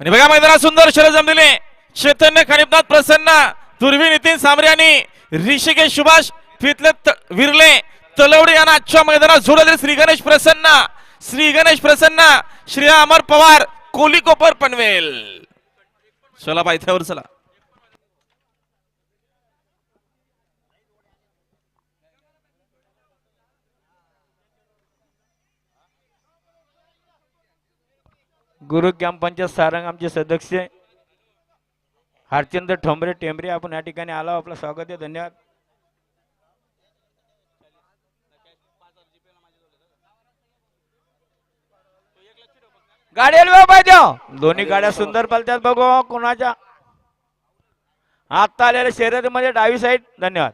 आणि बघा मैदानात सुंदर शरद जमलेले चैतन्य खनिपनाथ प्रसन्न दुर्वी नितीन सामरे आणि ऋषिकेश सुभाष फितले विरले तलवडे यांना आजच्या मैदानात जोडले श्री गणेश प्रसन्न श्री गणेश प्रसन्न श्री अमर पवार कोली कोपर पनवेल. चला पायथ्यावर चला. गुरु ग्रामपंचायत सारंग आमचे सदस्य हरचंद्र ठोंबरे टेंबरे आपण या ठिकाणी आलो आपलं स्वागत आहे धन्यवाद. गाडी हलवा पाहिजे दोन्ही गाड्या सुंदर पलत्यात बघू कोणाच्या. आता आलेल्या शर्यतीमध्ये डावी साईड धन्यवाद.